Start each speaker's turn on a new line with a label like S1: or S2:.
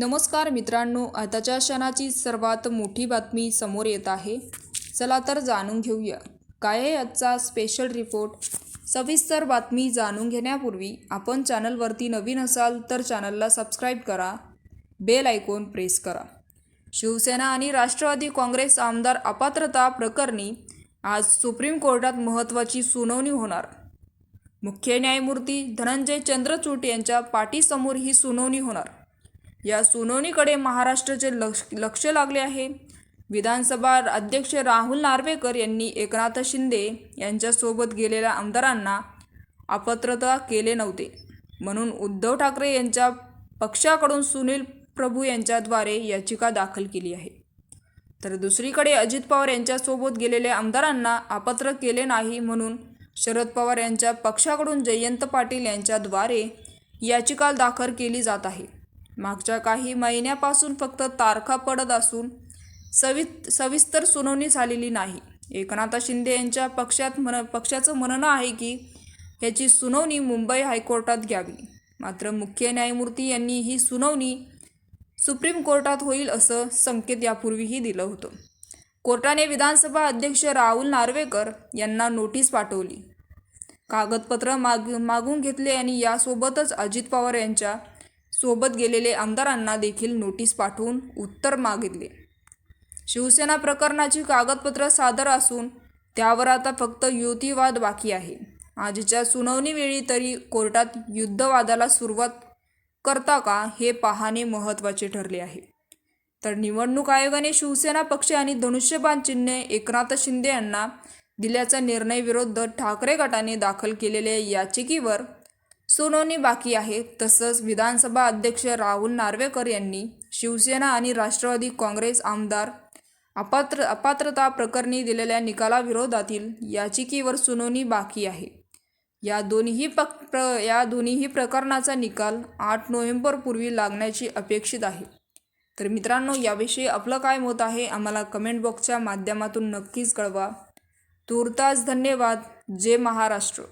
S1: नमस्कार मित्रांनो आताच्या क्षणाची सर्वात मोठी बातमी समोर येत आहे. चला तर जाणून घेऊया. काय आहे आजचा स्पेशल रिपोर्ट सविस्तर बातमी जाणून घेण्यापूर्वी आपण चॅनलवरती नवीन असाल तर चॅनलला सबस्क्राईब करा. बेल आयकॉन प्रेस करा. शिवसेना आणि राष्ट्रवादी काँग्रेस आमदार अपात्रता प्रकरणी आज सुप्रीम कोर्टात महत्त्वाची सुनावणी होणार. मुख्य न्यायमूर्ती धनंजय चंद्रचूड यांच्या पाठीसमोर ही सुनावणी होणार. या सुनावणीकडे महाराष्ट्राचे लक्ष लक्ष लागले आहे. विधानसभा अध्यक्ष राहुल नार्वेकर यांनी एकनाथ शिंदे यांच्यासोबत गेलेल्या आमदारांना अपात्रता केले नव्हते. म्हणून उद्धव ठाकरे यांच्या पक्षाकडून सुनील प्रभू यांच्याद्वारे याचिका दाखल केली आहे. तर दुसरीकडे अजित पवार यांच्यासोबत गेलेल्या आमदारांना अपात्र केले नाही म्हणून शरद पवार यांच्या पक्षाकडून जयंत पाटील यांच्याद्वारे याचिका दाखल केली जात आहे. मागच्या काही महिन्यापासून फक्त तारखा पडत असून सवि सविस्तर सुनावणी झालेली नाही. एकनाथ शिंदे यांच्या पक्षात म्हण पक्षाचं म्हणणं आहे की याची सुनावणी मुंबई हायकोर्टात घ्यावी. मात्र मुख्य न्यायमूर्ती यांनी ही सुनावणी सुप्रीम कोर्टात होईल असं संकेत यापूर्वीही दिलं होतं. कोर्टाने विधानसभा अध्यक्ष राहुल नार्वेकर यांना नोटीस पाठवली. कागदपत्र माग मागून घेतले आणि यासोबतच अजित पवार यांच्या सोबत गेलेले आमदारांना देखील नोटीस पाठवून उत्तर मागितले. शिवसेना प्रकरणाची कागदपत्र सादर असून त्यावर आता फक्त युतीवाद बाकी आहे. आजच्या सुनावणीवेळी तरी कोर्टात युद्धवादाला सुरुवात करता का हे पाहणे महत्त्वाचे ठरले आहे. तर निवडणूक आयोगाने शिवसेना पक्ष आणि धनुष्यबाण चिन्हे एकनाथ शिंदे यांना दिल्याचा निर्णय विरुद्ध ठाकरे गटाने दाखल केलेल्या याचिकेवर सुनावणी बाकी आहे. तसंच विधानसभा अध्यक्ष राहुल नार्वेकर यांनी शिवसेना आणि राष्ट्रवादी काँग्रेस आमदार अपात्र अपात्रता प्रकरणी दिलेल्या निकालाविरोधातील याचिकेवर सुनावणी बाकी आहे. या दोन्ही पक प्र या दोन्हीही प्रकरणाचा निकाल आठ नोव्हेंबरपूर्वी लागण्याची अपेक्षित आहे. तर मित्रांनो याविषयी आपलं काय मत आहे? आम्हाला कमेंट बॉक्सच्या माध्यमातून नक्कीच कळवा. तूर्तास धन्यवाद. जय महाराष्ट्र.